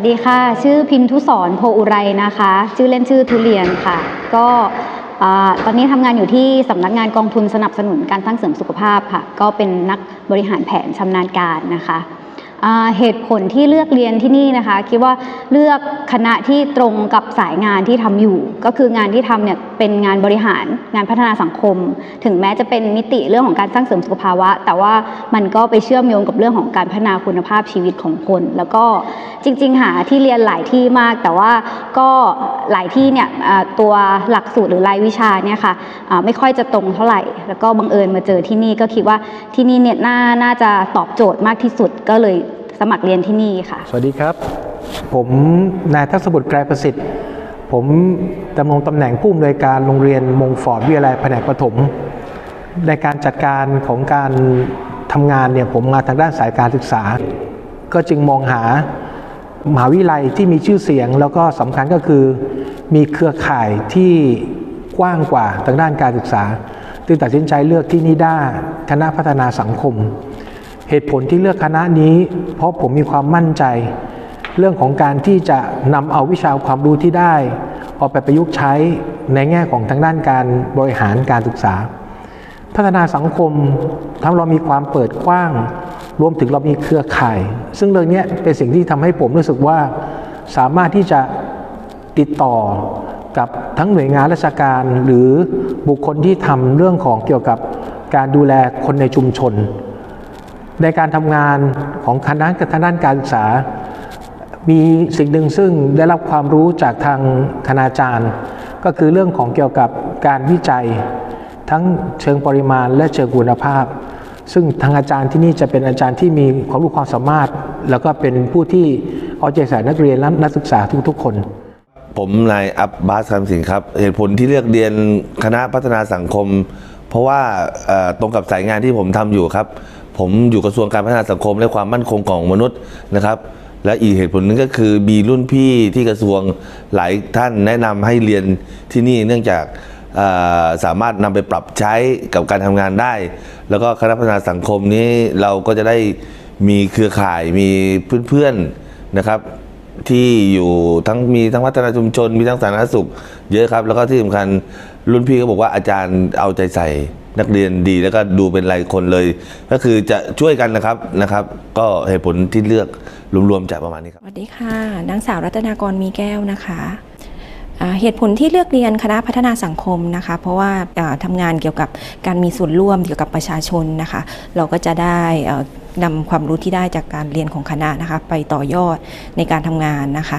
สวัสดีค่ะ ชื่อพินทุสรโพอุไรนะคะ ชื่อเล่นชื่อทุเรียนค่ะ ก็ตอนนี้ทำงานอยู่ที่สำนักงานกองทุนสนับสนุนการสร้างเสริมสุขภาพค่ะ ก็เป็นนักบริหารแผนชำนาญการนะคะ เหตุผลที่เลือกเรียนที่นี่นะคะ คิดว่าเลือกคณะที่ตรงกับสายงานที่ทำอยู่ ก็คืองานที่ทำเนี่ยเป็นงานบริหารงานพัฒนาสังคม ถึงแม้จะเป็นมิติเรื่องของการสร้างเสริมสุขภาวะ แต่ว่ามันก็ไปเชื่อมโยงกับเรื่องของการพัฒนาคุณภาพชีวิตของคน แล้วก็จริง ๆ หาที่เรียนหลายที่มาก แต่ว่าก็หลายที่เนี่ยตัวหลักสูตรหรือรายวิชาเนี่ยค่ะอ่าไม่ค่อยจะตรงเท่าไหร่ แล้วก็บังเอิญมาเจอที่นี่ก็คิดว่าที่นี่เนี่ยน่าน่าจะตอบโจทย์มากที่สุดก็เลย สมัครเรียนที่นี่ค่ะ สวัสดีครับ ผมนายทัศบุตรไกรประสิทธิ์ ผมดำรงตำแหน่งผู้อำนวยการโรงเรียนมงฟอร์ดวิทยาลัยแผนกประถมในการจัดการของการทำงานเนี่ยผมมาทางด้านสายการศึกษา ก็จึงมองหามหาวิทยาลัยที่มีชื่อเสียง แล้วก็สำคัญก็คือมีเครือข่ายที่กว้างกว่าทางด้านการศึกษา จึงตัดสินใจเลือกที่นิด้าคณะพัฒนาสังคม เหตุผลที่เลือกคณะนี้ เพราะผมมีความมั่นใจ เรื่องของการที่จะนำเอาวิชาความรู้ที่ได้เอาไปประยุกต์ใช้ในแง่ของทางด้านการบริหารการศึกษา พัฒนาสังคมทั้งเรามีความเปิดกว้าง รวมถึงเรามีเครือข่าย ซึ่งเรื่องนี้เป็นสิ่งที่ทำให้ผมรู้สึกว่าสามารถที่จะติดต่อกับทั้งหน่วยงานราชการหรือบุคคลที่ทำเรื่องของเกี่ยวกับการดูแลคนในชุมชน ในการทำงานของคณะทางด้านการศึกษา มีสิ่งหนึ่งซึ่งได้รับความรู้จากทางคณาจารย์ ก็คือเรื่องของเกี่ยวกับการวิจัย ทั้งเชิงปริมาณและเชิงคุณภาพ ซึ่งทางอาจารย์ที่นี่จะเป็นอาจารย์ที่มีความรู้ความสามารถ แล้วก็เป็นผู้ที่เอาใจใส่นักเรียนและนักศึกษาทุกๆคนผมนายอับบาสคำสิงครับ เหตุผลที่เลือกเรียนคณะพัฒนาสังคม เพราะว่าตรงกับสายงานที่ผมทำอยู่ครับ ผมอยู่กระทรวงการพัฒนาสังคมและความมั่นคงของมนุษย์นะครับ และอีกเหตุผลหนึงก็คือมีรุ่นพี่ที่กระทรวงหลายท่านแนะนำให้เรียนที่นี่เนื่องจากสามารถนำไปปรับใช้กับการทำงานได้ แล้วก็คณะพัฒนาสังคมนี้เราก็จะได้มีเครือข่ายมีเพื่อนๆนะครับที่อยู่ทั้งมีทั้งพัฒนาชุมชน มีทั้งสาธารณสุข เยอะครับ แล้วก็ที่สำคัญรุ่นพี่ก็บอกว่าอาจารย์เอาใจใส่ นักเรียนดีแล้วก็ดูเป็นรายคนเลย ก็คือจะช่วยกันนะครับนะครับ ก็เหตุผลที่เลือกรวมๆจากประมาณนี้ครับสวัสดีค่ะนางสาวรัตนากรมีแก้วนะคะเหตุผลที่เลือกเรียนคณะพัฒนาสังคมนะคะ เพราะว่าอ่าทำงานเกี่ยวกับการมีส่วนร่วมเกี่ยวกับประชาชนนะคะ เราก็จะได้เอ่อนำความรู้ที่ได้จากการเรียนของคณะนะคะ ไปต่อยอดในการทำงานนะคะ